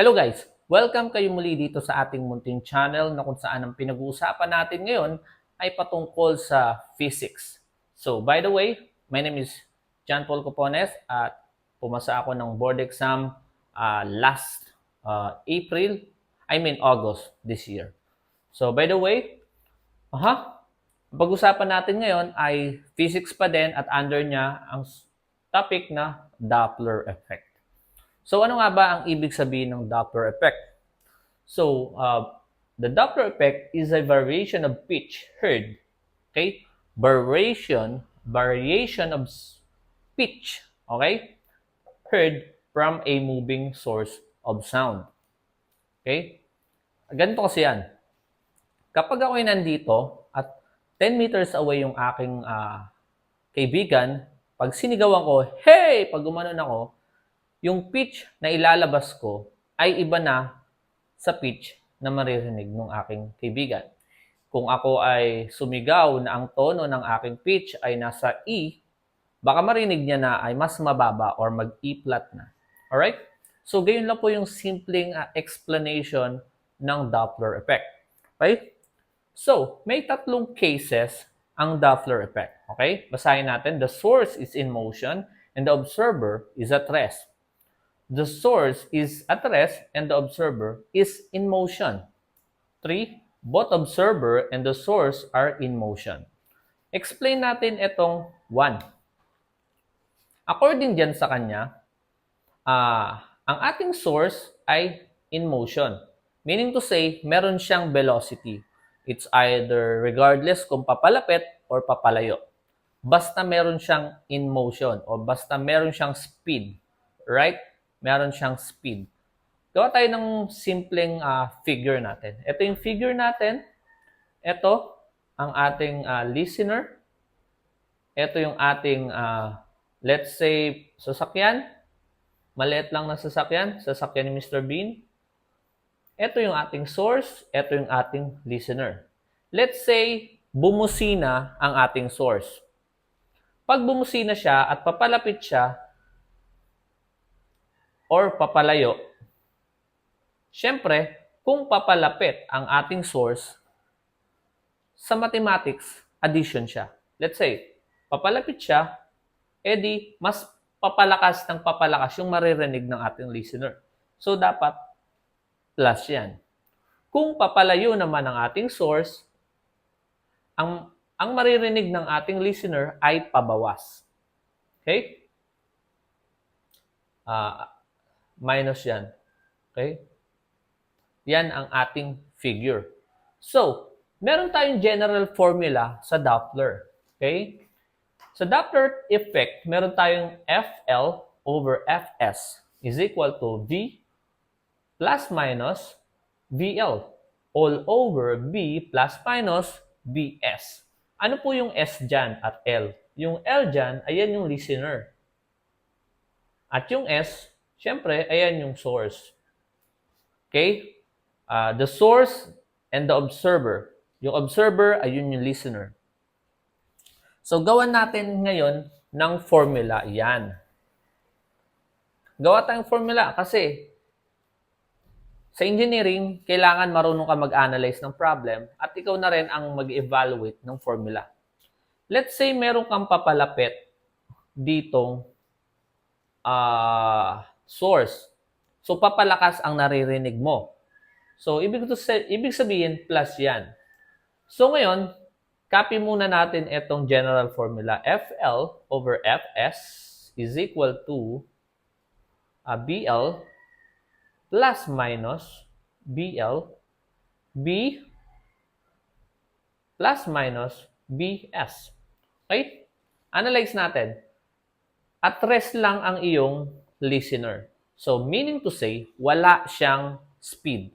Hello guys! Welcome kayo muli dito sa ating munting channel na kung saan ang pinag-uusapan natin ngayon ay patungkol sa physics. So, by the way, my name is John Paul Copones at pumasa ako ng board exam uh, last uh, April, I mean August this year. So, by the way, aha, ang pag-usapan natin ngayon ay physics pa din at under niya ang topic na Doppler effect. So ano nga ba ang ibig sabihin ng Doppler effect? So uh, the Doppler effect is a variation of pitch heard. Okay? Variation, variation of pitch. Okay? Heard from a moving source of sound. Okay? Ganito kasi yan. Kapag ako'y nandito at 10 meters away yung aking ah, kaibigan, pag sinigawan ko, hey! Pag gumanon ako, yung pitch na ilalabas ko ay iba na sa pitch na maririnig ng aking kaibigan. Kung ako ay sumigaw na ang tono ng aking pitch ay nasa E, baka marinig niya na ay mas mababa or mag-E flat na. Alright? So, gayon lang po yung simpleng ah, explanation ng Doppler effect. Okay? So, may tatlong cases ang Doppler effect. Okay? Basahin natin. The source is in motion and the observer is at rest. The source is at rest and the observer is in motion. 3. Both observer and the source are in motion. Explain natin itong 1. According dyan sa kanya, ah, ang ating source ay in motion. Meaning to say, meron siyang velocity. It's either regardless kung papalapit or papalayo. Basta meron siyang in motion o basta meron siyang speed. Right? Meron siyang speed. Gawa tayo ng simpleng ah, figure natin. Ito yung figure natin. Ito ang ating ah, listener. Ito yung ating, ah, let's say, sasakyan. Maliit lang na sasakyan. Sasakyan ni Mr. Bean. Ito yung ating source, ito yung ating listener. Let's say, bumusina ang ating source. Pag bumusina siya at papalapit siya, or papalayo, syempre, kung papalapit ang ating source, sa mathematics, addition siya. Let's say, papalapit siya, edi mas papalakas ng papalakas yung maririnig ng ating listener. So, dapat plus yan. Kung papalayo naman ang ating source, ang, ang maririnig ng ating listener ay pabawas. Okay? Ah, minus yan. Okay? Yan ang ating figure. So, meron tayong general formula sa Doppler. Okay? Sa Doppler effect, meron tayong FL over Fs is equal to V plus minus VL all over B plus minus BS. Ano po yung S dyan at L? Yung L dyan, ayan yung listener. At yung S, syempre, ayan yung source. Okay? Ah, the source and the observer. Yung observer, ayun yung listener. So, gawan natin ngayon ng formula. Yan. Gawa tayong formula kasi sa engineering, kailangan marunong ka mag-analyze ng problem at ikaw na rin ang mag-evaluate ng formula. Let's say meron kang papalapit ditong ah, source. So, papalakas ang naririnig mo. So, ibig, to say, ibig sabihin, plus yan. So, ngayon, copy muna natin itong general formula. FL over Fs is equal to ah, BL plus minus BL B plus minus BS. Okay? Analyze natin. At rest lang ang iyong listener. So, meaning to say, wala siyang speed.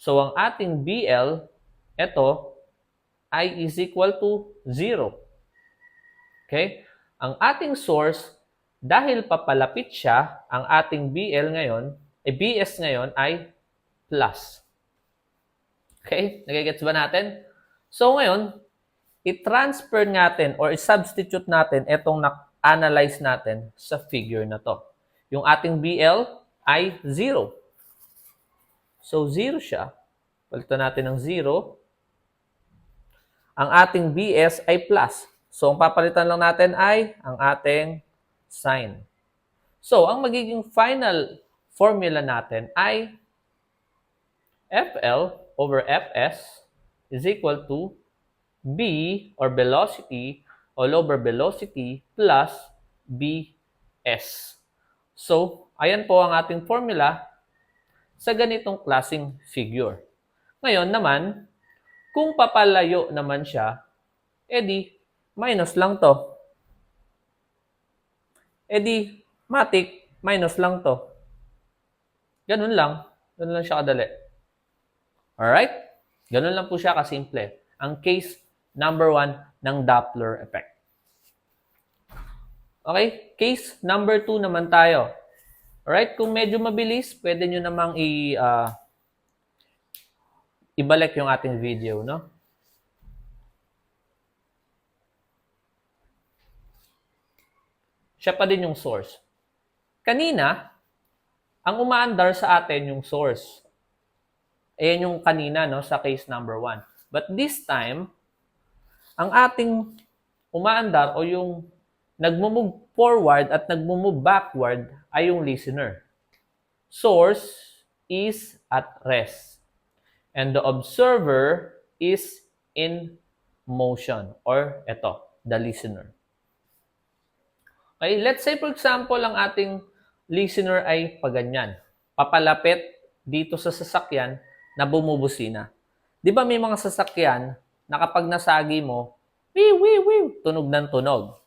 So, ang ating BL, ito, ay is equal to 0. Okay? Ang ating source, dahil papalapit siya, ang ating BL ngayon, eh BS ngayon ay plus. Okay? Nagigets ba natin? So ngayon, i-transfer natin or i-substitute natin itong na-analyze natin sa figure na to. Yung ating BL ay 0. So, 0 siya. Palitan natin ng 0. Ang ating BS ay plus. So, ang papalitan lang natin ay ang ating sign. So, ang magiging final formula natin ay FL over Fs is equal to B or velocity all over velocity plus BS. So, ayan po ang ating formula sa ganitong klasing figure. Ngayon naman, kung papalayo naman siya, edi minus lang to. Edi matik minus lang to. Ganun lang. Ganun lang siya kadali. Alright? Ganun lang po siya kasimple. Ang case number one ng Doppler effect. Okay? Case number two naman tayo. Alright? Kung medyo mabilis, pwede nyo namang i, ah, ibalik yung ating video, no? Siya pa din yung source. Kanina, ang umaandar sa atin yung source. Ayan yung kanina, no, sa case number one. But this time, ang ating umaandar o yung nagmumove forward at nagmumove backward ay yung listener. Source is at rest. And the observer is in motion or eto, the listener. Okay, let's say for example, ang ating listener ay paganyan. Papalapit dito sa sasakyan na bumubusina. Di ba may mga sasakyan na kapag nasagi mo, wiw, wiw, wiw, tunog ng tunog.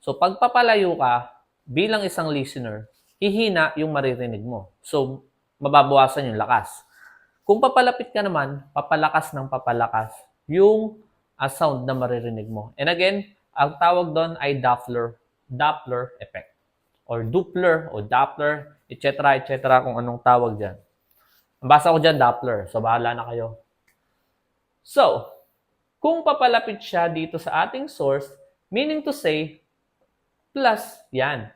So pag papalayo ka, bilang isang listener, hihina yung maririnig mo. So, mababawasan yung lakas. Kung papalapit ka naman, papalakas ng papalakas yung uh, sound na maririnig mo. And again, ang tawag doon ay Doppler, Doppler effect. Or Doppler, o Doppler, etc. etc. kung anong tawag dyan. Ang basa ko dyan, Doppler. So, bahala na kayo. So, kung papalapit siya dito sa ating source, meaning to say, plus yan.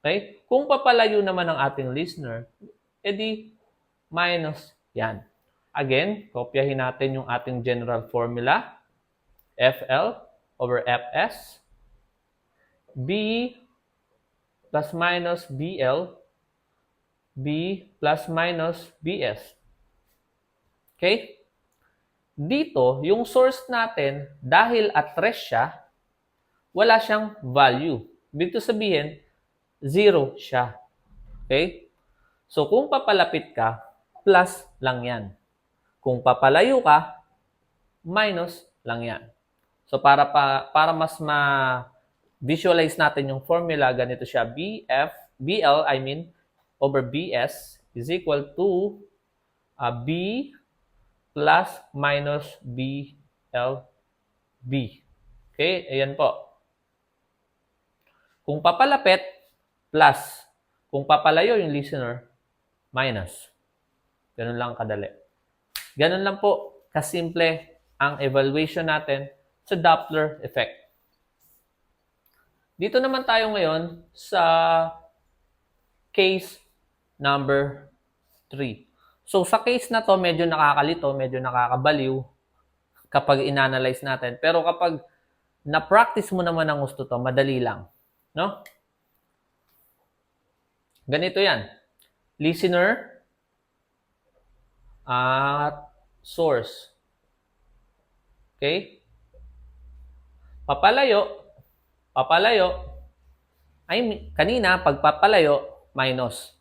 Okay? Kung papalayo naman ang ating listener, edi minus yan. Again, kopyahin natin yung ating general formula. FL over Fs. B plus minus BL. B plus minus BS. Okay? Dito, yung source natin, dahil at rest siya, wala siyang value. Ibig sabihin, zero siya. Okay? So, kung papalapit ka, plus lang yan. Kung papalayo ka, minus lang yan. So, para, pa, para mas ma-visualize natin yung formula, ganito siya. BF, BL, I mean, over BS is equal to uh, B plus minus BL, B. Okay? Ayan po. Kung papalapit, plus. Kung papalayo yung listener, minus. Ganun lang kadali. Ganun lang po kasimple ang evaluation natin sa Doppler effect. Dito naman tayo ngayon sa case number 3. So sa case na to, medyo nakakalito, medyo nakakabaliw kapag inanalyze natin. Pero kapag na-practice mo naman ang gusto to, madali lang. No? Ganito yan. Listener at source. Okay? Papalayo, papalayo, ay kanina, pagpapalayo, minus.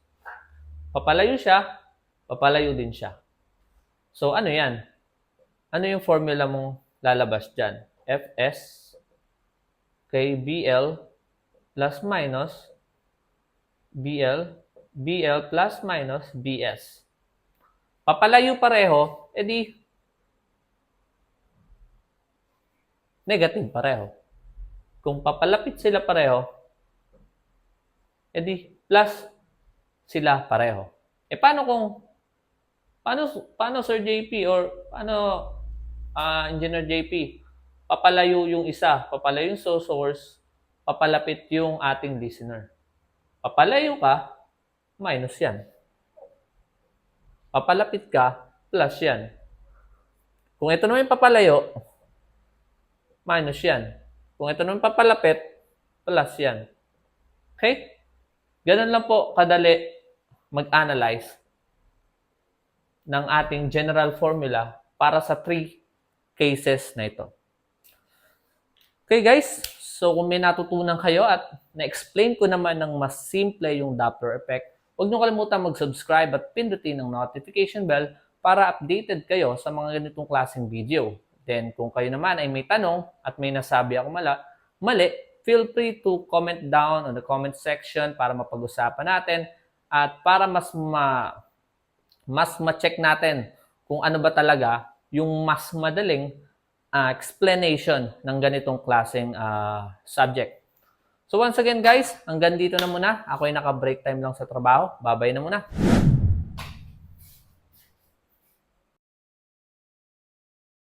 Papalayo siya, papalayo din siya. So, ano yan? Ano yung formula mong lalabas dyan? Fs, KBL, plus minus BL, BL plus minus BS. Papalayo pareho, edi negative pareho. Kung papalapit sila pareho, edi plus sila pareho. E paano kung paano paano Sir JP or paano uh, Engineer JP papalayo yung isa, papalayo yung source, papalapit yung ating listener. Papalayo ka, minus yan. papalapit ka, plus yan. Kung ito naman papalayo, minus yan. Kung ito naman papalapit, plus yan. Okay? Ganun lang po kadali mag-analyze ng ating general formula para sa three cases na ito. Okay guys, so kung may natutunan kayo at na-explain ko naman ng mas simple yung Doppler effect, huwag niyo kalimutan mag-subscribe at pindutin ang notification bell para updated kayo sa mga ganitong klaseng video. Then kung kayo naman ay may tanong at may nasabi ako mala, mali, feel free to comment down on the comment section para mapag-usapan natin at para mas ma mas ma-check natin kung ano ba talaga yung mas madaling ah, explanation ng ganitong klaseng ah, subject. So once again guys, hanggang dito na muna. Ako ay naka-break time lang sa trabaho. Babay na muna.